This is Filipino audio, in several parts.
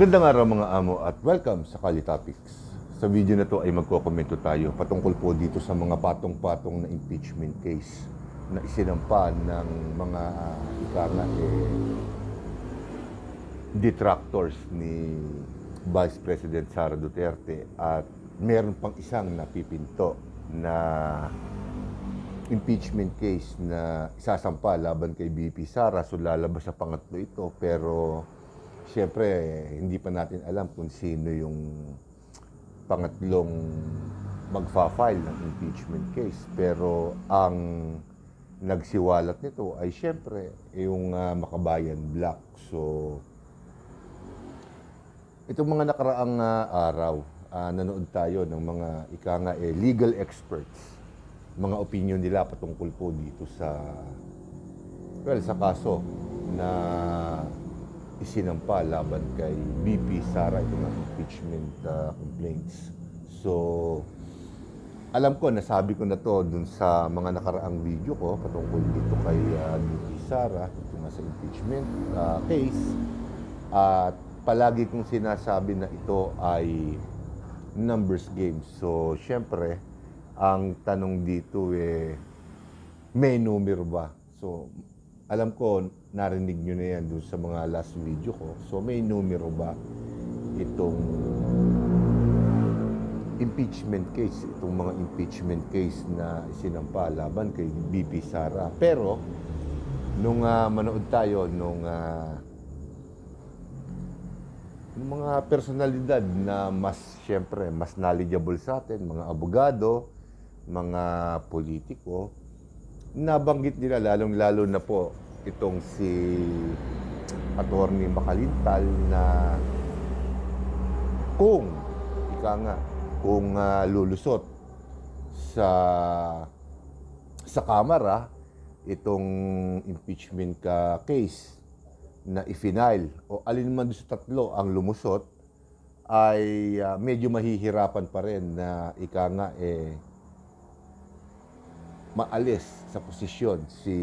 Magandang araw mga amo at welcome sa Kali Topics. Sa video na to ay magkokomento tayo patungkol po dito sa mga patong-patong na impeachment case na isinampa ng mga uh, ika nga eh, detractors ni Vice President Sara Duterte at meron pang isang napipinto na impeachment case na isasampa laban kay BP Sara. So lalabas sa pangatlo ito pero siyempre hindi pa natin alam kung sino yung pangatlong magfa-file ng impeachment case. Pero ang nagsiwalat nito ay siyempre yung uh, Makabayan Black. So itong mga nakaraang uh, araw, uh, nanood tayo ng mga ika nga eh, legal experts mga opinion nila patungkol po dito sa well sa kaso na isinampa laban kay BP Sara itong impeachment uh, complaints. So alam ko nasabi ko na to dun sa mga nakaraang video ko patungkol dito kay uh, BP Sara ito nga sa impeachment uh, case at palagi kong sinasabi na ito ay numbers game. So syempre ang tanong dito eh, may numero ba? So, alam ko, narinig nyo na yan doon sa mga last video ko. So, may numero ba itong impeachment case, itong mga impeachment case na isinampa laban kay BP Sara. Pero, nung uh, manood tayo, nung uh, mga personalidad na mas, syempre, mas knowledgeable sa atin, mga abogado, mga politiko, nabanggit nila lalong-lalo na po itong si Attorney Makalintal na kung, ika nga, kung uh, lulusot sa sa Kamara itong impeachment ka case na ifinile o alin man sa tatlo ang lumusot ay uh, medyo mahihirapan pa rin na ika nga eh maalis sa posisyon si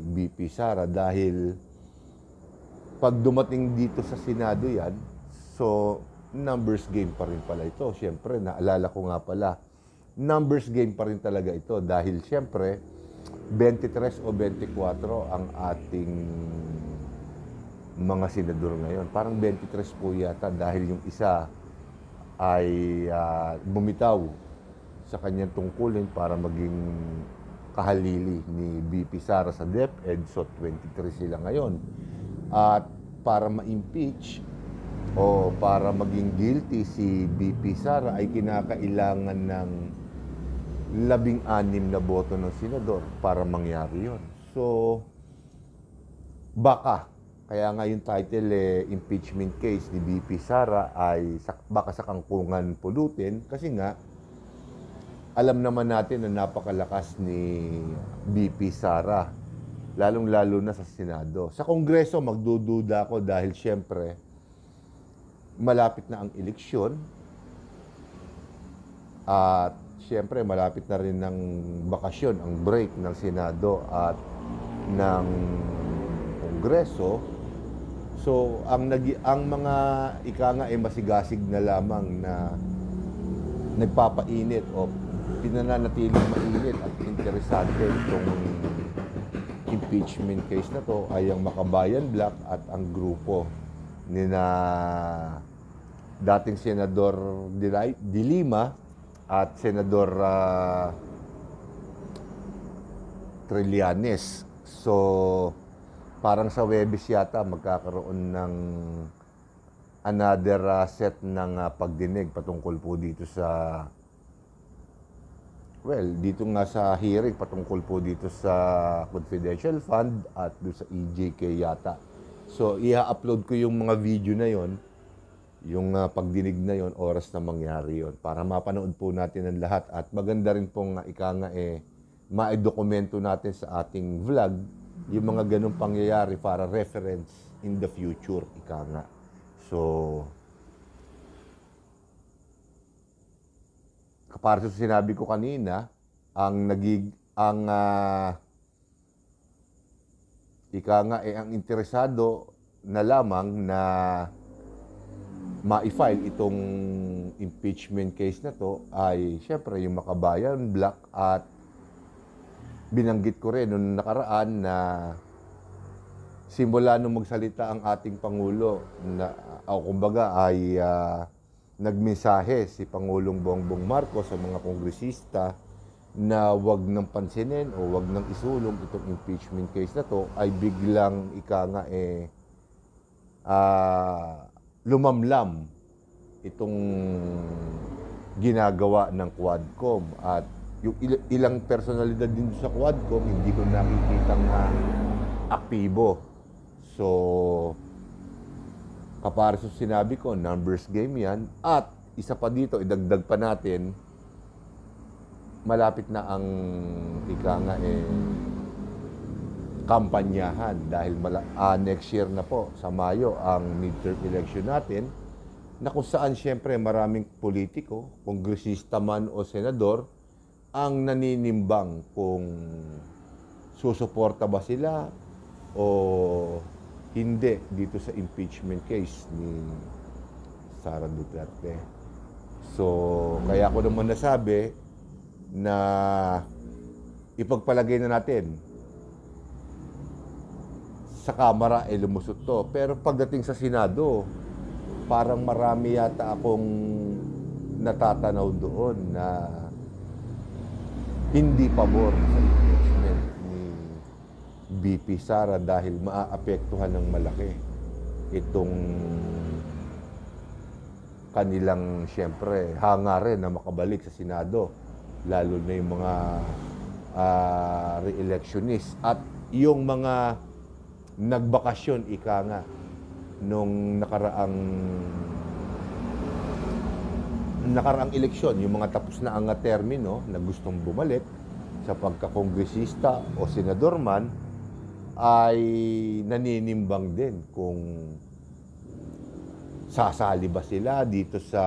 BP Sara dahil pag dumating dito sa Senado yan, so numbers game pa rin pala ito. Siyempre, naalala ko nga pala, numbers game pa rin talaga ito dahil siyempre, 23 o 24 ang ating mga senador ngayon. Parang 23 po yata dahil yung isa ay uh, bumitaw sa kanyang tungkulin para maging kahalili ni BP Sara sa DepEd. So 23 sila ngayon. At para ma-impeach o para maging guilty si BP Sara ay kinakailangan ng labing-anim na boto ng senador para mangyari yon. So, baka, kaya nga yung title eh, impeachment case ni BP Sara ay baka sa kangkungan pulutin kasi nga alam naman natin na napakalakas ni BP Sara, lalong-lalo na sa Senado. Sa Kongreso, magdududa ako dahil siyempre, malapit na ang eleksyon. At siyempre, malapit na rin ng bakasyon, ang break ng Senado at ng Kongreso. So, ang, nag ang mga ika nga ay masigasig na lamang na nagpapainit o pinananatiling mainit at interesante itong impeachment case na to ay ang Makabayan Black at ang grupo ni na dating Senador De Lima at Senador uh, Trillanes. So, parang sa Webis yata magkakaroon ng another uh, set ng uh, pagdinig patungkol po dito sa Well, dito nga sa hearing patungkol po dito sa confidential fund at doon sa EJK yata. So, i-upload ko yung mga video na yon, yung uh, pagdinig na yon, oras na mangyari yon para mapanood po natin ang lahat at maganda rin pong uh, ika nga eh ma-dokumento natin sa ating vlog yung mga ganong pangyayari para reference in the future, ika nga. So, para sa sinabi ko kanina, ang nagig ang uh, ika nga eh ang interesado na lamang na ma-file itong impeachment case na to ay syempre yung Makabayan Black at binanggit ko rin noong nakaraan na simula nung magsalita ang ating Pangulo na o kumbaga ay ah, nagmensahe si Pangulong Bongbong Marcos sa mga kongresista na wag nang pansinin o wag nang isulong itong impeachment case na to ay biglang ika nga eh ah, lumamlam itong ginagawa ng Quadcom at yung il- ilang personalidad din sa Quadcom hindi ko nakikita nga aktibo. So, kapares sa sinabi ko, numbers game yan. At isa pa dito, idagdag pa natin, malapit na ang ika nga eh, kampanyahan dahil mala, ah, next year na po sa Mayo ang midterm election natin na kung saan siyempre maraming politiko, kongresista man o senador ang naninimbang kung susuporta ba sila o hindi dito sa impeachment case ni Sara Duterte. So, kaya ko naman nasabi na ipagpalagay na natin sa Kamara ay lumusot to. Pero pagdating sa Senado, parang marami yata akong natatanaw doon na hindi pabor sa impeachment BP Sara dahil maaapektuhan ng malaki itong kanilang siyempre hangarin na makabalik sa Senado lalo na yung mga ah, re-electionist. At yung mga nagbakasyon ika nga nung nakaraang nakaraang eleksyon, yung mga tapos na ang termino na gustong bumalik sa pagkakongresista o senador man ay naninimbang din kung sasali ba sila dito sa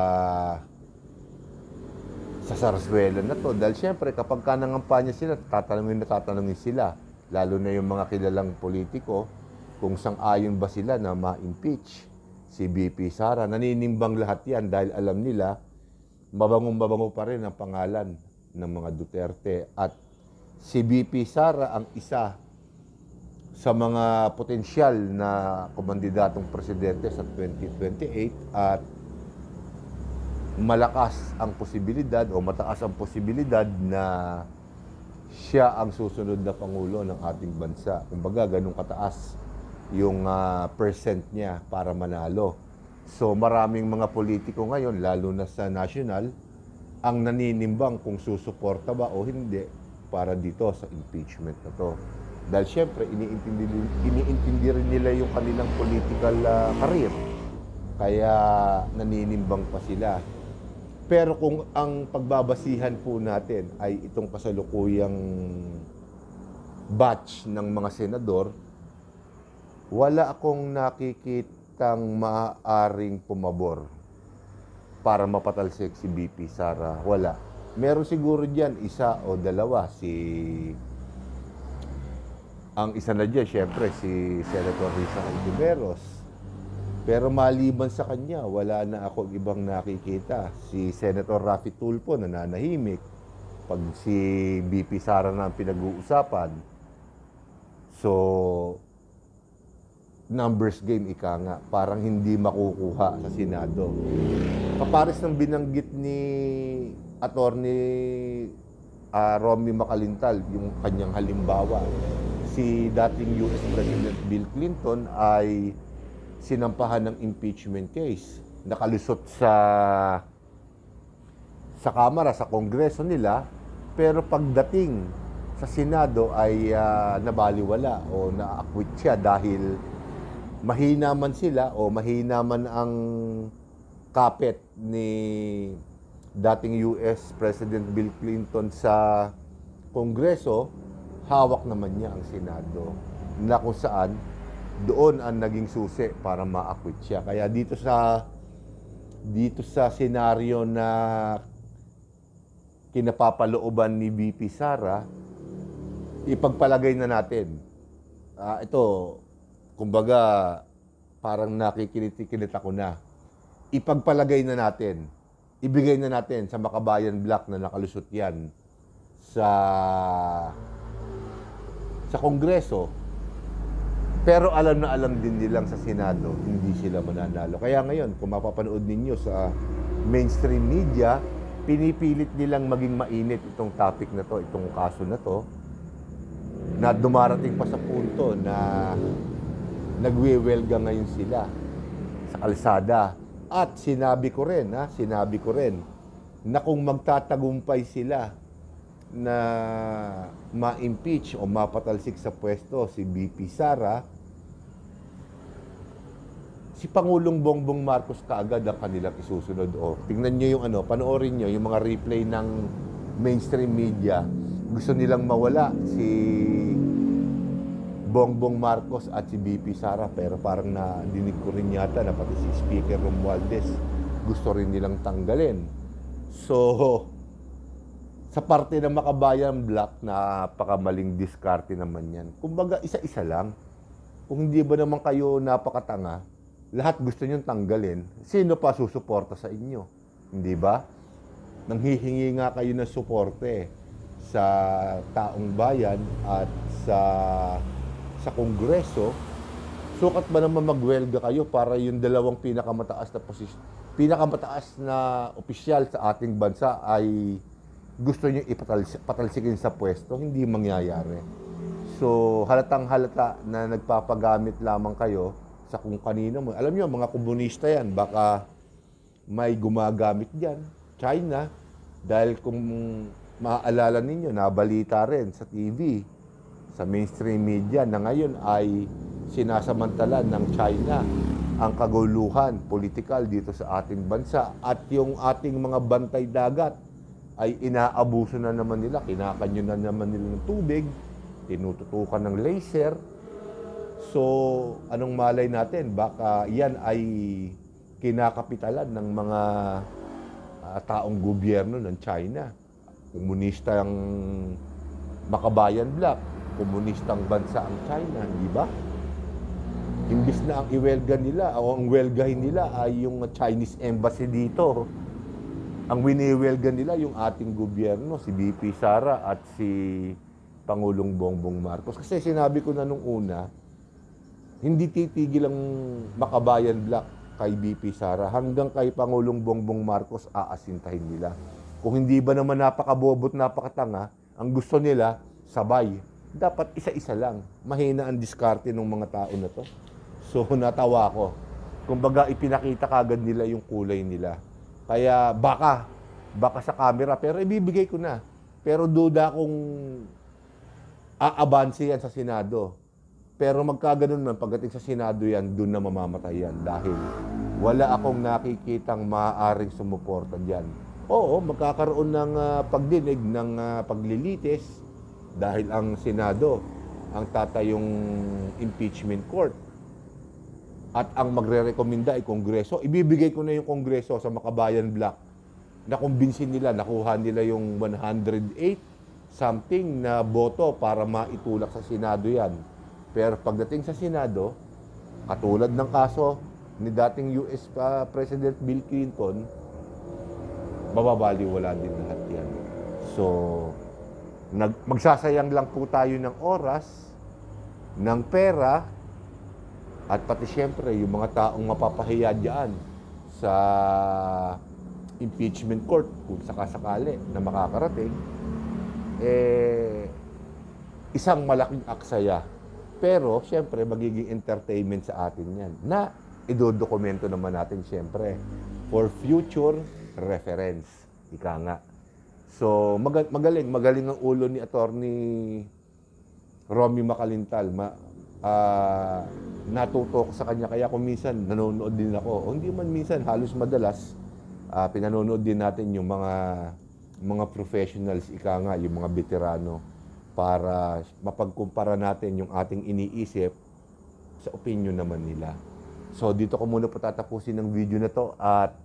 sa Sarsuela na to. Dahil siyempre, kapag ka nangampanya sila, tatanungin na tatanungin sila. Lalo na yung mga kilalang politiko, kung sang-ayon ba sila na ma-impeach si BP Sara. Naninimbang lahat yan dahil alam nila, mabangong-mabango pa rin ang pangalan ng mga Duterte. At si BP Sara ang isa sa mga potensyal na kumandidatong presidente sa 2028 at malakas ang posibilidad o mataas ang posibilidad na siya ang susunod na pangulo ng ating bansa. Kumbaga, ganun kataas yung ah, percent niya para manalo. So maraming mga politiko ngayon, lalo na sa national, ang naninimbang kung susuporta ba o hindi para dito sa impeachment na to. Dahil siyempre, iniintindi, iniintindi rin nila yung kanilang political ah, career. Kaya naninimbang pa sila. Pero kung ang pagbabasihan po natin ay itong kasalukuyang batch ng mga senador, wala akong nakikitang maaaring pumabor para mapatalsik si BP Sara. Wala. Meron siguro diyan isa o dalawa si ang isa na diyan syempre si Senator Risa Ontiveros. Pero maliban sa kanya, wala na ako ibang nakikita. Si Senator Rafi Tulfo nananahimik. Pag si BP Sara na ang pinag-uusapan. So, numbers game ika nga, parang hindi makukuha sa Senado. Kapares ng binanggit ni Attorney ah, Romy Macalintal, yung kanyang halimbawa, si dating US President Bill Clinton ay sinampahan ng impeachment case. Nakalusot sa sa Kamara, sa Kongreso nila, pero pagdating sa Senado ay ah, nabaliwala o na-acquit siya dahil mahina man sila o mahina man ang kapit ni dating US President Bill Clinton sa Kongreso, hawak naman niya ang Senado na kung saan doon ang naging susi para ma-acquit siya. Kaya dito sa dito sa senaryo na kinapapalooban ni BP Sara, ipagpalagay na natin. Ah, ito, kumbaga, parang nakikiliti-kilita ko na. ipagpalagay na natin, ibigay na natin sa Makabayan Black na nakalusot yan sa sa Kongreso. Pero alam na alam din nilang sa Senado, hindi sila mananalo. Kaya ngayon, kung mapapanood ninyo sa mainstream media, pinipilit nilang maging mainit itong topic na to, itong kaso na to, na dumarating pa sa punto na nagwewelga ngayon sila sa kalsada. At sinabi ko rin, ha, sinabi ko rin, na kung magtatagumpay sila na ma-impeach o mapatalsik sa pwesto si BP Sara, si Pangulong Bongbong Marcos kaagad ang kanilang isusunod. O, tingnan nyo yung ano, panoorin nyo yung mga replay ng mainstream media. Gusto nilang mawala si Bongbong Marcos at si BP Sara pero parang nadinig ko rin yata na pati si Speaker Romualdez gusto rin nilang tanggalin. So, sa parte ng Makabayan Black, napakamaling diskarte naman yan. Kumbaga, isa-isa lang. Kung hindi ba naman kayo napakatanga, lahat gusto nyo tanggalin, sino pa susuporta sa inyo? Hindi ba? Nanghihingi nga kayo ng suporte sa taong bayan at sa sa kongreso, sukat ba naman magwelga kayo para yung dalawang pinakamataas na posisyon, pinakamataas na opisyal sa ating bansa ay gusto niyo ipatalsikin sa pwesto, hindi mangyayari. So, halatang halata na nagpapagamit lamang kayo sa kung kanino mo. Alam niyo, mga komunista yan, baka may gumagamit diyan, China, dahil kung maaalala ninyo, nabalita rin sa TV, sa mainstream media na ngayon ay sinasamantala ng China ang kaguluhan politikal dito sa ating bansa at yung ating mga bantay dagat ay inaabuso na naman nila, kinakanyo na naman nila ng tubig, tinututukan ng laser. So, anong malay natin? Baka yan ay kinakapitalan ng mga ah, taong gobyerno ng China. Komunista ang Makabayan Black, komunistang bansa ang China, di ba? Imbis na ang iwelga nila, o ang welgahin nila ay yung Chinese embassy dito. Ang winiwelga nila yung ating gobyerno, si BP Sara at si Pangulong Bongbong Marcos. Kasi sinabi ko na nung una, hindi titigil ang Makabayan Black kay BP Sara hanggang kay Pangulong Bongbong Marcos aasintahin nila. Kung hindi ba naman napakabobot, napakatanga, ang gusto nila, sabay. Dapat isa-isa lang. Mahina ang diskarte ng mga tao na to. So, natawa ko. Kumbaga, ipinakita kagad nila yung kulay nila. Kaya baka, baka sa camera, pero ibibigay ko na. Pero duda kung aabansi yan sa Senado. Pero magkaganon man, pagdating sa Senado yan, doon na mamamatay yan. Dahil wala akong nakikitang maaaring sumuporta dyan. Oo, magkakaroon ng ah, pagdinig ng ah, paglilitis dahil ang Senado ang tatayong impeachment court at ang magre-rekomenda ay Kongreso. Ibibigay ko na yung Kongreso sa Makabayan Black na kumbinsin nila, nakuha nila yung 108 something na boto para maitulak sa Senado yan. Pero pagdating sa Senado, katulad ng kaso ni dating US pa President Bill Clinton, mababaliwala din lahat yan. So, nag, magsasayang lang po tayo ng oras, ng pera, at pati siyempre yung mga taong mapapahiya dyan sa impeachment court kung sakasakali na makakarating, eh, isang malaking aksaya. Pero, siyempre, magiging entertainment sa atin yan na idodokumento naman natin siyempre for future reference. Ika nga. So, maga- magaling, magaling ang ulo ni attorney Romy Makalintal. Ma, ah, natuto ko sa kanya. Kaya kung minsan, nanonood din ako. O hindi man minsan, halos madalas, ah, pinanonood din natin yung mga mga professionals, ika nga, yung mga veterano, para mapagkumpara natin yung ating iniisip sa opinion naman nila. So, dito ko muna patatapusin ang video na to at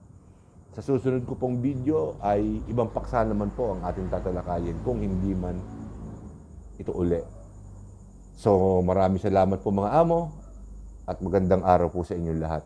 sa susunod ko pong video ay ibang paksa naman po ang ating tatalakayin kung hindi man ito uli. So maraming salamat po mga amo at magandang araw po sa inyong lahat.